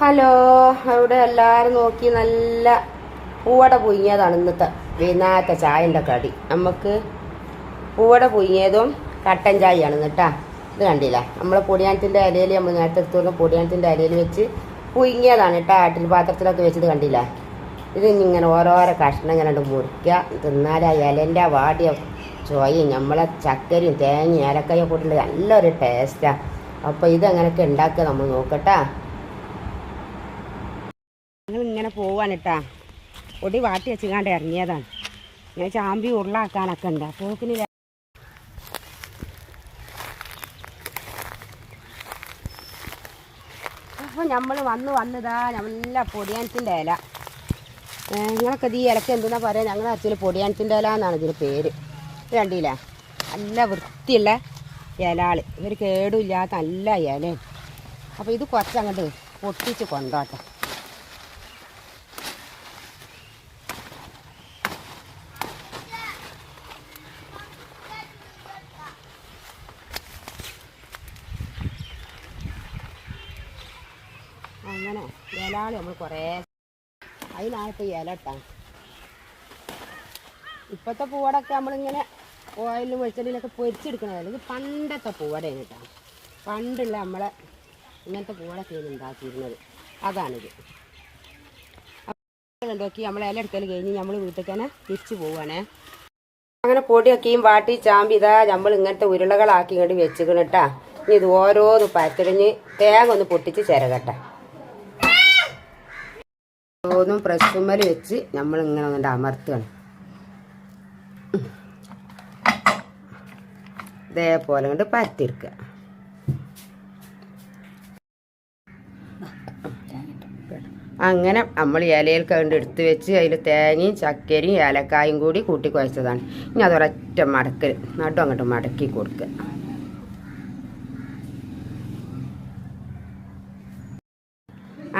Hello അവിടെ എല്ലാവരും നോക്കി നല്ല പൂവട പൊയ്യതാണ് ഇന്നത്തെ വൈകുന്നേരത്തെ ചായന്റെ കടി. നമുക്ക് പൂവട പൊയ്യതും കട്ടൻ ചായയാണ് കേട്ടാ ഇത് കണ്ടില്ല? നമ്മളെ പൊടിയാനത്തിന്റെ അരയിൽ നമ്മൾ നേരത്തെ എടുത്തു വന്ന പൊടിയാനത്തിന്റെ അരയിൽ വെച്ച് പുഴുങ്ങിയതാണ് കേട്ടാ ആട്ടിൽ പാത്രത്തിലൊക്കെ വെച്ചത് കണ്ടില്ല? ഇത് ഇങ്ങനെ ഓരോരോ കഷ്ണം ഇങ്ങനെ ഉണ്ട് മുറിക്കുക. തിന്നാൽ ആ ഇലന്റെ വാടിയ ചോയും നമ്മളെ ചക്കരയും തേങ്ങയും ഏലക്കയും കൂട്ടിൽ നല്ലൊരു ടേസ്റ്റാണ് അപ്പോൾ ഇതെങ്ങനെയൊക്കെ ഉണ്ടാക്കുക നമ്മൾ നോക്കട്ടാ ഞങ്ങൾ ഇങ്ങനെ പോവാണ് കേട്ടാ പൊടി വാട്ടി വെച്ചിങ്ങാണ്ട് ഇറങ്ങിയതാണ്. ഇങ്ങനെ ചാമ്പി ഉരുളാക്കാനൊക്കെ ഉണ്ട്. പോക്കിന് അപ്പോൾ നമ്മൾ വന്ന് വന്നതാ നല്ല പൊടിയാനത്തിന്റെ ഇല. ഞങ്ങളൊക്കെ ഈ ഇലക്ക് എന്തെന്നാ പറയുക ഞങ്ങളുടെ അച്ഛന് പൊടിയാനത്തിന്റെ ഇല എന്നാണ് ഇതിന് പേര്. രണ്ടില നല്ല വൃത്തിയുള്ള ഇലാൾ ഇവർ കേടുമില്ലാത്ത നല്ല ഇല അപ്പോൾ ഇത് കുറച്ച് അങ്ങോട്ട് പൊട്ടിച്ച് കൊണ്ടോട്ടെ. അങ്ങനെ ഇലാളി നമ്മൾ കുറേ അതിനായിട്ട് ഇല ഇട്ടാ. ഇപ്പോഴത്തെ പൂവടൊക്കെ നമ്മളിങ്ങനെ ഓയിലും വെളിച്ചെണ്ണയിലൊക്കെ പൊരിച്ചെടുക്കണതല്ല ഇത് പണ്ടത്തെ പൂവടയാണ് കേട്ടോ. പണ്ടുള്ള നമ്മളെ ഇങ്ങനത്തെ പൂവടൊക്കെയാണ് ഉണ്ടാക്കിയിരുന്നത്. അതാണിത്. നോക്കി നമ്മൾ ഇല എടുക്കൽ കഴിഞ്ഞ് നമ്മൾ വീട്ടിൽ തന്നെ തിരിച്ചു പോവുകയാണേ അങ്ങനെ പൊടിയൊക്കെയും വാട്ടി ചാമ്പി ഇതാ നമ്മൾ ഇങ്ങനത്തെ ഉരുളകളാക്കി ഇങ്ങോട്ട് വെച്ചിക്കണം ഇനി ഇത് ഓരോന്ന് പരത്തിടഞ്ഞ് തേങ്ങ ഒന്ന് പൊട്ടിച്ച് ചിരകട്ടെ. ഓരോന്നും പ്രസ്സുമ്മൽ വെച്ച് നമ്മൾ ഇങ്ങനെ ഒന്നിട്ട് അമർത്തുകയാണ്. ഇതേപോലെ കൊണ്ട് പരത്തിയെടുക്കുക. അങ്ങനെ നമ്മൾ ഇലയിൽ കണ്ട് എടുത്ത് വെച്ച് അതിൽ തേങ്ങയും ചക്കരയും ഏലക്കായും കൂടി കൂട്ടി കുഴച്ചതാണ്. ഇനി അതൊരൊറ്റ മടക്കൽ നടും അങ്ങോട്ട് മടക്കി കൊടുക്കുക.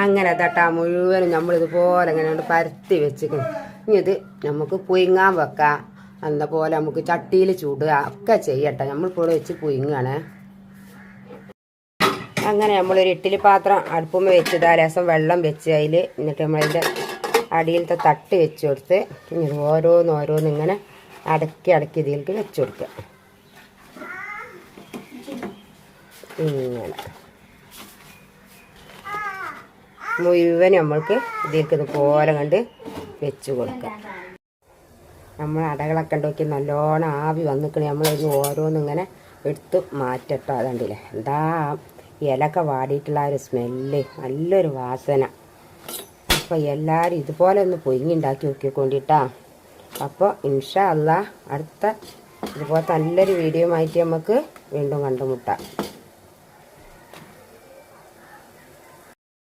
അങ്ങനെ തട്ടാ മുഴുവനും നമ്മൾ ഇതുപോലെ അങ്ങനെ കൊണ്ട് പരത്തി വെച്ചിക്കണം ഇനി ഇത് നമുക്ക് പുയിങ്ങാൻ വെക്കാം. എന്ന പോലെ നമുക്ക് ചട്ടിയിൽ ചൂടുക. ഒക്കെ ചെയ്യട്ടെ. നമ്മളിപ്പോൾ വെച്ച് പുയിങ്ങാണ് അങ്ങനെ നമ്മളൊരു ഇട്ടിലി പാത്രം അടുപ്പുമ്മ വെച്ചിട്ട് രസം വെള്ളം വെച്ച് അതിൽ എന്നിട്ട് നമ്മളതിന്റെ അടിയിലത്തെ തട്ട് വെച്ച് കൊടുത്ത് ഇത് ഓരോന്ന് ഓരോന്ന് ഇങ്ങനെ അടക്കി അടക്കി ഇതിലേക്ക് വെച്ച് കൊടുക്കുക. ഇങ്ങനെ. മുഴുവൻ നമ്മൾക്ക് ഇതിലേക്ക് ഇതുപോലെ കണ്ട് വെച്ച് കൊടുക്കാം. നമ്മൾ അടകളൊക്കെ ഉണ്ടാക്കി നല്ലോണം ആവി വന്നിക്കണേ. നമ്മൾ ഇത് ഓരോന്നിങ്ങനെ എടുത്ത് മാറ്റട്ടോ. അതുണ്ടല്ലേ? എന്താ ഇലക്കെ വാടിയിട്ടുള്ള ആ ഒരു സ്മെല്ല് നല്ലൊരു വാസന. അപ്പോൾ എല്ലാവരും ഇതുപോലെ ഒന്ന് പൊയിങ്ങി ഉണ്ടാക്കി നോക്കിക്കൊണ്ടിട്ടാ അപ്പോൾ ഇൻഷാ അല്ല അടുത്ത ഇതുപോലത്തെ നല്ലൊരു വീഡിയോ ആയിട്ട് നമുക്ക് വീണ്ടും കണ്ടുമുട്ടാം.